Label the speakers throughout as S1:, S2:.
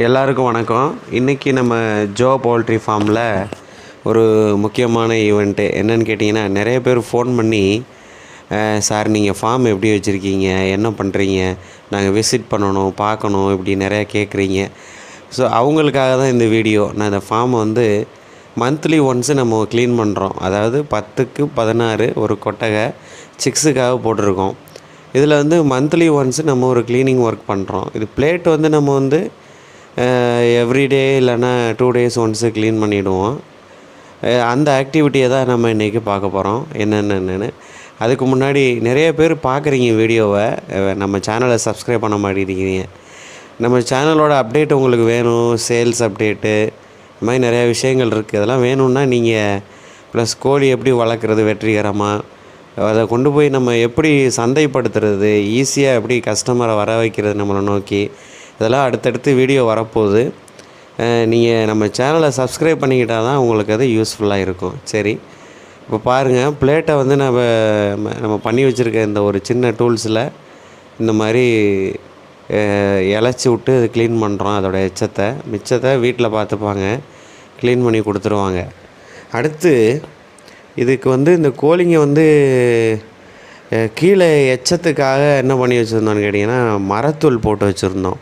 S1: எல்லாருக்கும் வணக்கம். இன்றைக்கி நம்ம ஜோ போல்ட்ரி ஃபார்மில் ஒரு முக்கியமான ஈவெண்ட்டு என்னென்னு கேட்டிங்கன்னா நிறைய பேர் ஃபோன் பண்ணி சார் நீங்கள் ஃபார்ம் எப்படி வச்சுருக்கீங்க? என்ன பண்ணுறீங்க நாங்கள் விசிட் பண்ணணும் பார்க்கணும் இப்படி நிறையா கேட்குறீங்க ஸோ அவங்களுக்காக தான் இந்த வீடியோ நான் இந்த ஃபார்மை வந்து மந்த்லி ஒன்ஸு நம்ம க்ளீன் பண்ணுறோம் அதாவது பத்துக்கு பதினாறு ஒரு கொட்டகை சிக்ஸுக்காக போட்டிருக்கோம். இதில் வந்து மந்த்லி ஒன்ஸு நம்ம ஒரு க்ளீனிங் ஒர்க் பண்ணுறோம் இது பிளேட் வந்து நம்ம வந்து எவ்ரிடே இல்லைன்னா டூ டேஸ் ஒன்ஸு க்ளீன் பண்ணிவிடுவோம் அந்த ஆக்டிவிட்டியை தான் நம்ம இன்றைக்கி பார்க்க போகிறோம் என்னென்னு அதுக்கு முன்னாடி நிறைய பேர் பார்க்குறீங்க வீடியோவை நம்ம சேனலை சப்ஸ்கிரைப் பண்ண மாட்டேங்கிறீங்க. நம்ம சேனலோட அப்டேட் உங்களுக்கு வேணும். சேல்ஸ் அப்டேட்டு இது மாதிரி நிறையா விஷயங்கள் இருக்குது அதெல்லாம் வேணும்னா நீங்கள் ப்ளஸ் கோழி எப்படி வளர்க்குறது வெற்றிகரமாக அதை கொண்டு போய் நம்ம எப்படி சந்தைப்படுத்துறது? ஈஸியாக எப்படி கஸ்டமரை வர வைக்கிறது நம்மளை நோக்கி? இதெல்லாம் அடுத்தடுத்து வீடியோ வரப்போகுது. நீங்கள் நம்ம சேனலை சப்ஸ்கிரைப் பண்ணிக்கிட்டால் தான் உங்களுக்கு அது யூஸ்ஃபுல்லாக இருக்கும். சரி. இப்போ பாருங்கள் பிளேட்டை வந்து நம்ம நம்ம பண்ணி வச்சுருக்க இந்த ஒரு சின்ன டூல்ஸில் இந்த மாதிரி அஹ், இளைச்சி விட்டு அது க்ளீன் பண்ணுறோம் அதோட எச்சத்தை. மிச்சத்தை வீட்டில் பார்த்துப்பாங்க. க்ளீன் பண்ணி கொடுத்துருவாங்க. அடுத்து இதுக்கு வந்து இந்த கோழிங்க வந்து கீழே எச்சத்துக்காக என்ன பண்ணி வச்சுருந்தோன்னு கேட்டிங்கன்னா மரத்தூள் போட்டு வச்சுருந்தோம்.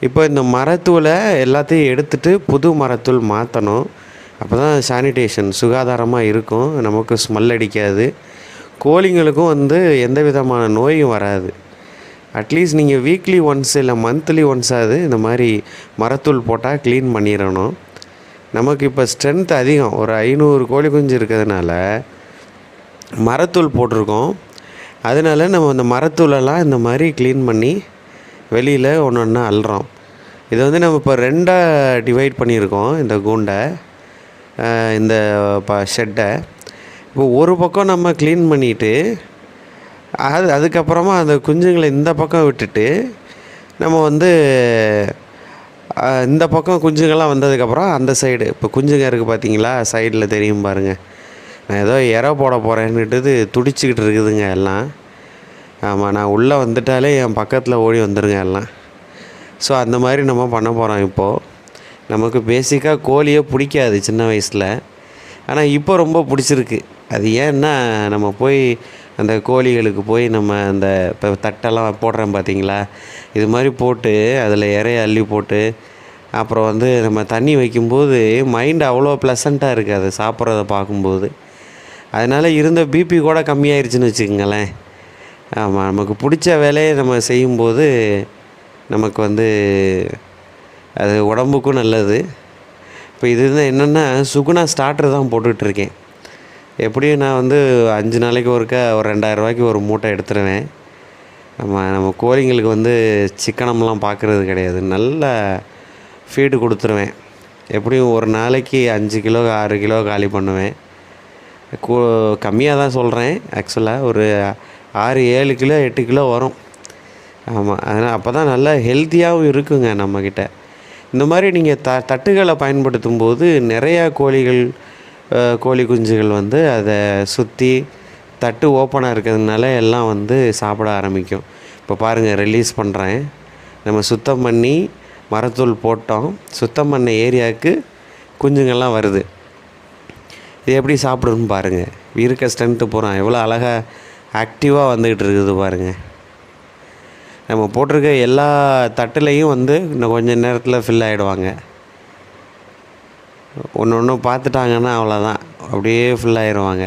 S1: இப்போ இந்த மரத்தூளை எல்லாத்தையும் எடுத்துட்டு புது மரத்தூள் மாற்றணும் அப்போ தான் சானிடேஷன் சுகாதாரமாக இருக்கும். நமக்கு ஸ்மெல் அடிக்காது. கோழிங்களுக்கும் வந்து எந்த விதமான நோயும் வராது. அட்லீஸ்ட் நீங்கள் வீக்லி ஒன்ஸ் இல்லை மந்த்லி ஒன்ஸாவது இந்த மாதிரி மரத்தூள் போட்டால் க்ளீன் பண்ணிடணும். நமக்கு இப்போ ஸ்ட்ரென்த் அதிகம். ஒரு ஐநூறு கோழி குஞ்சு இருக்கிறதுனால மரத்தூள் போட்டிருக்கோம். அதனால நம்ம அந்த மரத்தூளெல்லாம் இந்த மாதிரி க்ளீன் பண்ணி வெளியில் ஒன்று ஒன்று அல்றோம் இதை வந்து நம்ம இப்போ ரெண்டாக டிவைட் பண்ணியிருக்கோம் இந்த கூண்டை. இந்த ப ஷெட்டை. இப்போ ஒரு பக்கம் நம்ம க்ளீன் பண்ணிவிட்டு அது அதுக்கப்புறமா அந்த குஞ்சுங்களை இந்த பக்கம் விட்டுட்டு நம்ம வந்து இந்த பக்கம் குஞ்சுங்கள்லாம் வந்ததுக்கப்புறம் அந்த சைடு இப்போ குஞ்சுங்க இருக்குது பார்த்தீங்களா? சைடில் தெரியும் பாருங்கள் நான் ஏதோ இற போட போகிறேன்னுட்டு துடிச்சிக்கிட்டு இருக்குதுங்க எல்லாம். ஆமாம் நான் உள்ளே வந்துட்டாலே என் பக்கத்தில் ஓடி வந்துருங்க எல்லாம். ஸோ அந்த மாதிரி நம்ம பண்ண போகிறோம் இப்போது நமக்கு பேசிக்காக கோழியே பிடிக்காது சின்ன வயசில். ஆனால் இப்போ ரொம்ப பிடிச்சிருக்கு. அது ஏன்னா நம்ம போய் அந்த கோழிகளுக்கு போய் நம்ம அந்த இப்போ தட்டெல்லாம் போடுறோம் பார்த்தீங்களா இது மாதிரி போட்டு அதில் இறைய அள்ளி போட்டு அப்புறம் வந்து நம்ம தண்ணி வைக்கும்போது மைண்ட் அவ்வளோ ப்ளசண்ட்டாக இருக்குது அதை சாப்பிட்றத பார்க்கும்போது. அதனால் இருந்த பிபி கூட கம்மியாயிருச்சுன்னு வச்சுக்கோங்களேன். ஆமாம் நமக்கு பிடிச்ச வேலையை நம்ம செய்யும்போது நமக்கு வந்து அது உடம்புக்கும் நல்லது. இப்போ இது என்னென்னா சுகுணா ஸ்டார்டர் தான் போட்டுட்ருக்கேன் எப்படியும் நான் வந்து அஞ்சு நாளைக்கு ஒருக்கா ஒரு ரெண்டாயிரம் ரூபாய்க்கு ஒரு மூட்டை எடுத்துருவேன். நம்ம நம்ம கோழிங்களுக்கு வந்து சிக்கனம்லாம் பார்க்குறது கிடையாது. நல்ல ஃபீடு கொடுத்துருவேன். எப்படியும் ஒரு நாளைக்கு அஞ்சு கிலோ ஆறு கிலோ காலி பண்ணுவேன். கூ கம்மியாக தான் சொல்கிறேன் ஆக்சுவலாக ஒரு ஆறு ஏழு கிலோ எட்டு கிலோ வரும். ஆமாம் அதனால் அப்போ தான் நல்லா ஹெல்த்தியாகவும் இருக்குங்க நம்மக்கிட்ட இந்த மாதிரி நீங்கள் த தட்டுகளை பயன்படுத்தும் போது நிறையா கோழிகள் கோழி குஞ்சுகள் வந்து அதை சுற்றி தட்டு ஓப்பனாக இருக்கிறதுனால எல்லாம் வந்து சாப்பிட ஆரம்பிக்கும். இப்போ பாருங்கள் ரிலீஸ் பண்ணுறேன் நம்ம சுத்தம் பண்ணி மரத்தூள் போட்டோம். சுத்தம் பண்ண ஏரியாவுக்கு குஞ்சுங்கள்லாம் வருது. இது எப்படி சாப்பிடுன்னு பாருங்கள் இருக்க ஸ்ட்ரென்த்து போகிறோம் எவ்வளோ அழகாக ஆக்டிவாக வந்துக்கிட்டு இருக்குது பாருங்கள் நம்ம போட்டிருக்க எல்லா தட்டுலையும் வந்து இன்னும் கொஞ்சம் நேரத்தில் ஃபில் ஆகிடுவாங்க ஒன்று ஒன்று பார்த்துட்டாங்கன்னா அவ்வளோதான் அப்படியே ஃபில் ஆகிடுவாங்க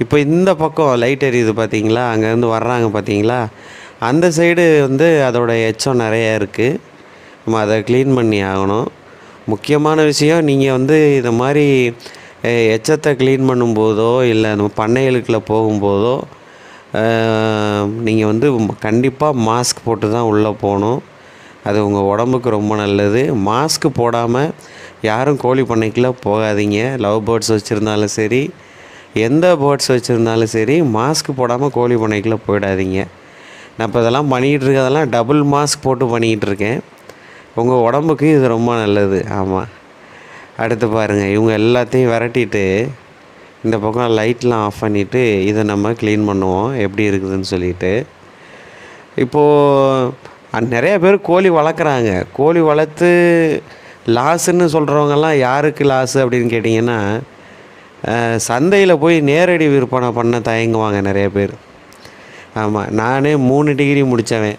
S1: இப்போ இந்த பக்கம் லைட் எரியுது பார்த்தீங்களா அங்கேருந்து வர்றாங்க பார்த்தீங்களா அந்த சைடு வந்து அதோட எச்சம் நிறையா இருக்குது நம்ம அதை க்ளீன் பண்ணி ஆகணும். முக்கியமான விஷயம் நீங்கள் வந்து இந்த மாதிரி எச்சத்தை க்ளீன் பண்ணும்போதோ இல்லை நம்ம பண்ணைகளுக்குள்ள போகும்போதோ நீங்கள் வந்து கண்டிப்பாக மாஸ்க் போட்டு தான் உள்ளே போகணும். அது உங்கள் உடம்புக்கு ரொம்ப நல்லது. மாஸ்க் போடாமல் யாரும் கோழி பண்ணைக்குள்ளே போகாதீங்க. லவ் பேர்ட்ஸ் வச்சுருந்தாலும் சரி எந்த பேர்ட்ஸ் வச்சுருந்தாலும் சரி மாஸ்க் போடாமல் கோழி பண்ணைக்குள்ளே போயிடாதீங்க. நான் இப்போ இதெல்லாம் பண்ணிக்கிட்டு இருக்கதெல்லாம் டபுள் மாஸ்க் போட்டு பண்ணிக்கிட்டு இருக்கேன். உங்கள் உடம்புக்கு இது ரொம்ப நல்லது. ஆமாம் அடுத்து பாருங்கள் இவங்க எல்லாத்தையும் விரட்டிட்டு இந்த பக்கம் லைட்லாம் ஆஃப் பண்ணிவிட்டு இதை நம்ம க்ளீன் பண்ணுவோம். எப்படி இருக்குதுன்னு சொல்லிட்டு. இப்போது நிறைய பேர் கோழி வளர்க்குறாங்க. கோழி வளர்த்து லாஸுன்னு சொல்கிறவங்கெல்லாம் யாருக்கு லாஸு அப்படின்னு கேட்டிங்கன்னா சந்தையில் போய் நேரடி விற்பனை பண்ண தயங்குவாங்க நிறைய பேர். ஆமாம் நானே மூணு டிகிரி முடித்தவன்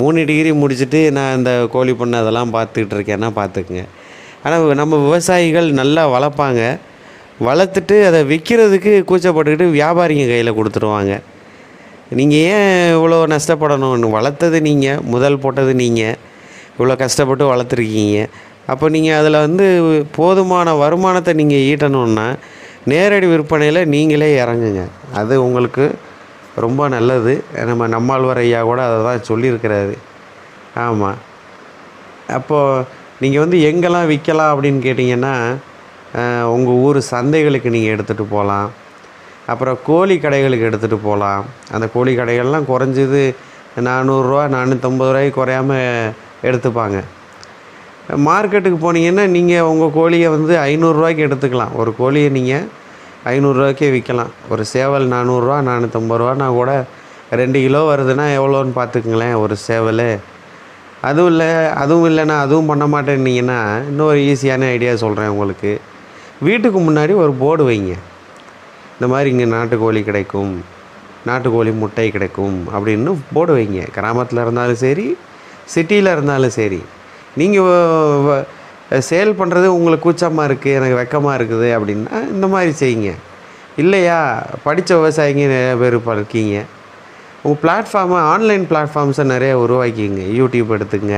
S1: மூணு டிகிரி முடிச்சுட்டு நான் இந்த கோழி பண்ணை அதெல்லாம் பார்த்துக்கிட்டு இருக்கேன்னா பார்த்துக்குங்க. ஆனால் நம்ம விவசாயிகள் நல்லா வளர்ப்பாங்க. வளர்த்துட்டு அதை விற்கிறதுக்கு கூச்சப்பட்டுக்கிட்டு வியாபாரிங்க கையில் கொடுத்துருவாங்க. நீங்கள் ஏன் இவ்வளோ நஷ்டப்படணும்? வளர்த்தது நீங்கள் முதல் போட்டது நீங்கள் இவ்வளோ கஷ்டப்பட்டு வளர்த்துருக்கீங்க. அப்போ நீங்கள் அதில் வந்து போதுமான வருமானத்தை நீங்கள் ஈட்டணுன்னா நேரடி விற்பனையில் நீங்களே இறங்குங்க. அது உங்களுக்கு ரொம்ப நல்லது. நம்ம நம்மாழ்வார் ஐயா கூட அதை தான் சொல்லியிருக்கிறாரு. ஆமாம் அப்போது நீங்கள் வந்து எங்கெல்லாம் விற்கலாம் அப்படின்னு கேட்டிங்கன்னா உங்கள் ஊர் சந்தைகளுக்கு நீங்கள் எடுத்துகிட்டு போகலாம் அப்புறம் கோழி கடைகளுக்கு எடுத்துகிட்டு போகலாம் அந்த கோழி கடைகள்லாம் குறைஞ்சது நானூறுரூவா நானூற்றம்பது ரூபாய்க்கு குறையாம எடுத்துப்பாங்க. மார்க்கெட்டுக்கு போனீங்கன்னா நீங்கள் உங்கள் கோழியை வந்து ஐநூறுரூவாய்க்கு எடுத்துக்கலாம். ஒரு கோழியை நீங்கள் ஐநூறுரூவாய்க்கே விற்கலாம் ஒரு சேவல் நானூறுரூவா நானூற்றம்பது ரூபானா கூட ரெண்டு கிலோ வருதுன்னா எவ்வளோன்னு பார்த்துக்குங்களேன் ஒரு சேவல். அதுவும் இல்லை அதுவும் இல்லைன்னா அதுவும் பண்ண மாட்டேன்னீங்கன்னா இன்னொரு ஈஸியான ஐடியா சொல்கிறேன் உங்களுக்கு. வீட்டுக்கு முன்னாடி ஒரு போர்டு வைங்க. இந்த மாதிரி இங்கே நாட்டுக்கோழி கிடைக்கும் நாட்டுக்கோழி முட்டை கிடைக்கும் அப்படின்னு போர்டு வைங்க. கிராமத்தில் இருந்தாலும் சரி சிட்டியில் இருந்தாலும் சரி. நீங்கள் சேல் பண்ணுறது உங்களுக்கு கூச்சமாக இருக்குது எனக்கு வெக்கமாக இருக்குது அப்படின்னா இந்த மாதிரி செய்யுங்க. இல்லையா? படித்த விவசாயிங்க நிறைய பேர் இருக்கீங்க. உங்கள் பிளாட்ஃபார்மை ஆன்லைன் பிளாட்ஃபார்ம்ஸை நிறைய உருவாக்கிங்க யூடியூப் எடுத்துங்க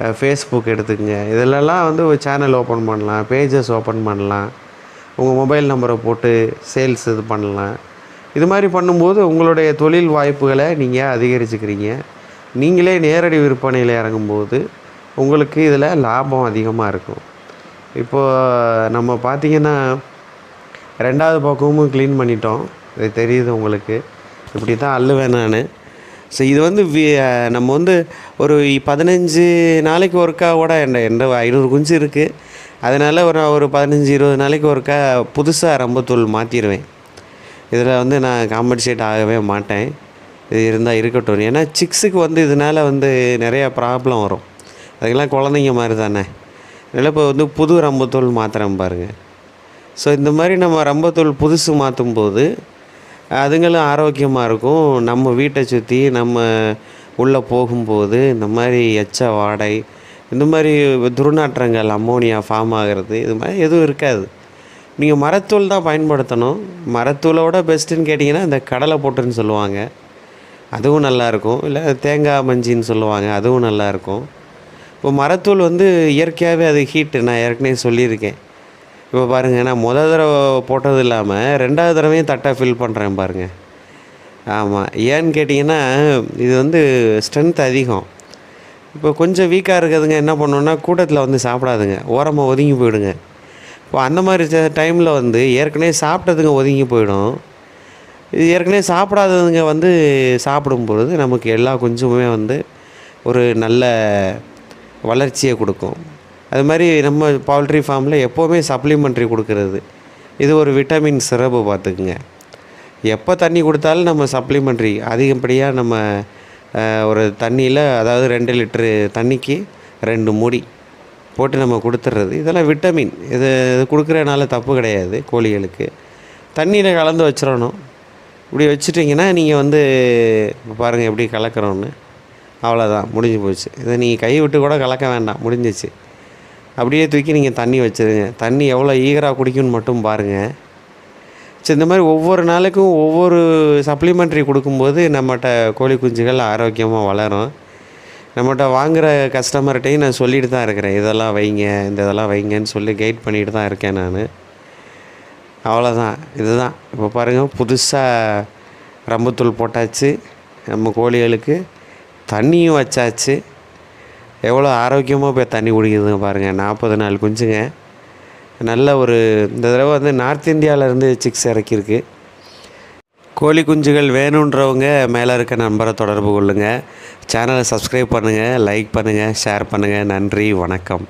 S1: ஃபேஸ்புக் எடுத்துக்கங்க. இதிலலாம் வந்து ஒரு சேனல் ஓப்பன் பண்ணலாம். பேஜஸ் ஓப்பன் பண்ணலாம். உங்கள் மொபைல் நம்பரை போட்டு சேல்ஸ் இது பண்ணலாம். இது மாதிரி பண்ணும்போது உங்களுடைய தொழில் வாய்ப்புகளை நீங்கள் அதிகரிச்சுக்கிறீங்க. நீங்களே நேரடி விற்பனையில் இறங்கும்போது உங்களுக்கு இதில் லாபம் அதிகமாக இருக்கும். இப்போது நம்ம பார்த்திங்கன்னா ரெண்டாவது பக்கமும் க்ளீன் பண்ணிட்டோம். இது தெரியுது உங்களுக்கு. இப்படி தான் அள்ளுவேன் நான். ஸோ இது வந்து வி நம்ம வந்து ஒரு பதினஞ்சு நாளைக்கு ஒருக்கா கூட என்ன எந்த ஐநூறு குஞ்சு இருக்குது அதனால் ஒரு ஒரு பதினஞ்சு இருபது நாளைக்கு ஒருக்கா புதுசாக ரம்பத்தூள் மாற்றிடுவேன் இதில் வந்து நான் காம்பன்சேட் ஆகவே மாட்டேன். இது இருந்தால் இருக்கட்டும். ஏன்னா சிக்ஸுக்கு வந்து இதனால் வந்து நிறையா ப்ராப்ளம் வரும். அதுக்கெல்லாம் குழந்தைங்க மாதிரி தானே. அதனால் இப்போ வந்து புது ரம்பத்தூள் மாற்றுறேன் பாருங்கள் ஸோ இந்த மாதிரி நம்ம ரம்பத்தூள் புதுசு மாற்றும் போது அதுங்களும் ஆரோக்கியமாக இருக்கும். நம்ம வீட்டை சுற்றி நம்ம உள்ளே போகும்போது இந்த மாதிரி எச்ச வாடை இந்த மாதிரி துர்நாற்றங்கள் அம்மோனியா ஃபார்ம் ஆகிறது இது மாதிரி எதுவும் இருக்காது. நீங்கள் மரத்தூள் தான் பயன்படுத்தணும். மரத்தூளோட பெஸ்ட்டுன்னு கேட்டிங்கன்னா இந்த கடலை போட்டுன்னு சொல்லுவாங்க. அதுவும் நல்லாயிருக்கும் இல்லை தேங்காய் மஞ்சின்னு சொல்லுவாங்க. அதுவும் நல்லாயிருக்கும் இப்போ மரத்தூள் வந்து இயற்கையாகவே அது ஹீட்டு நான் ஏற்கனவே சொல்லியிருக்கேன். இப்போ பாருங்கள் நான் முத தடவை போட்டது இல்லாமல் ரெண்டாவது தடவையும் தட்டாக ஃபில் பண்ணுறேன் பாருங்கள் ஆமாம் ஏன்னு கேட்டிங்கன்னா இது வந்து ஸ்ட்ரென்த் அதிகம். இப்போ கொஞ்சம் வீக்காக இருக்கிறதுங்க என்ன பண்ணோன்னா கூட்டத்தில் வந்து சாப்பிடாதுங்க. ஓரமாக ஒதுங்கி போயிடுங்க. இப்போ அந்த மாதிரி டைமில் வந்து ஏற்கனவே சாப்பிட்டதுங்க ஒதுங்கி போயிடும். இது ஏற்கனவே சாப்பிடாததுங்க வந்து சாப்பிடும்பொழுது நமக்கு எல்லா கொஞ்சமுமே வந்து ஒரு நல்ல வளர்ச்சியை கொடுக்கும். அது மாதிரி நம்ம பவுல்ட்ரி ஃபார்மில் எப்போவுமே சப்ளிமெண்ட்ரி கொடுக்கறது. இது ஒரு விட்டமின் சிறப்பு பார்த்துக்குங்க. எப்போ தண்ணி கொடுத்தாலும் நம்ம சப்ளிமெண்ட்ரி அதிகப்படியாக நம்ம ஒரு தண்ணியில் அதாவது ரெண்டு லிட்ரு தண்ணிக்கு ரெண்டு மூடி போட்டு நம்ம கொடுத்துட்றது இதெல்லாம் விட்டமின் இது இது கொடுக்குறனால தப்பு கிடையாது கோழிகளுக்கு. தண்ணியில் கலந்து வச்சிடணும். இப்படி வச்சுட்டிங்கன்னா நீங்கள் வந்து பாருங்கள் எப்படி கலக்கிறோன்னு அவ்வளோதான் முடிஞ்சு போச்சு. இதை நீங்கள் கை விட்டு கூட கலக்க வேண்டாம். முடிஞ்சிச்சு. அப்படியே தூக்கி நீங்கள் தண்ணி வச்சிருங்க. தண்ணி எவ்வளோ ஈகராக குடிக்கும்னு மட்டும் பாருங்கள் சரி இந்த மாதிரி ஒவ்வொரு நாளைக்கும் ஒவ்வொரு சப்ளிமெண்ட்ரி கொடுக்கும்போது நம்மகிட்ட கோழி குஞ்சுகள் ஆரோக்கியமாக வளரும். நம்மகிட்ட வாங்குகிற கஸ்டமர்கிட்டையும் நான் சொல்லிட்டு தான் இருக்கிறேன். இதெல்லாம் வைங்க இந்த இதெல்லாம் வைங்கன்னு சொல்லி கைட் பண்ணிட்டு தான் இருக்கேன் நான். அவ்வளோதான் இதுதான். இப்போ பாருங்கள் புதுசாக ரம்புத்தூள் போட்டாச்சு. நம்ம கோழிகளுக்கு தண்ணியும் வச்சாச்சு. எவ்வளோ ஆரோக்கியமாக போய் தண்ணி குடிக்குதுங்க பாருங்கள் நாற்பது நாள் குஞ்சுங்க. நல்ல ஒரு இந்த தடவை வந்து நார்த் இந்தியாவிலேருந்து சிக்ஸ் இறக்கியிருக்கு. கோழி குஞ்சுகள் வேணுன்றவங்க மேலே இருக்க நம்பரை தொடர்பு கொள்ளுங்கள் சேனலை சப்ஸ்கிரைப் பண்ணுங்கள் லைக் பண்ணுங்கள் ஷேர் பண்ணுங்கள் நன்றி வணக்கம்.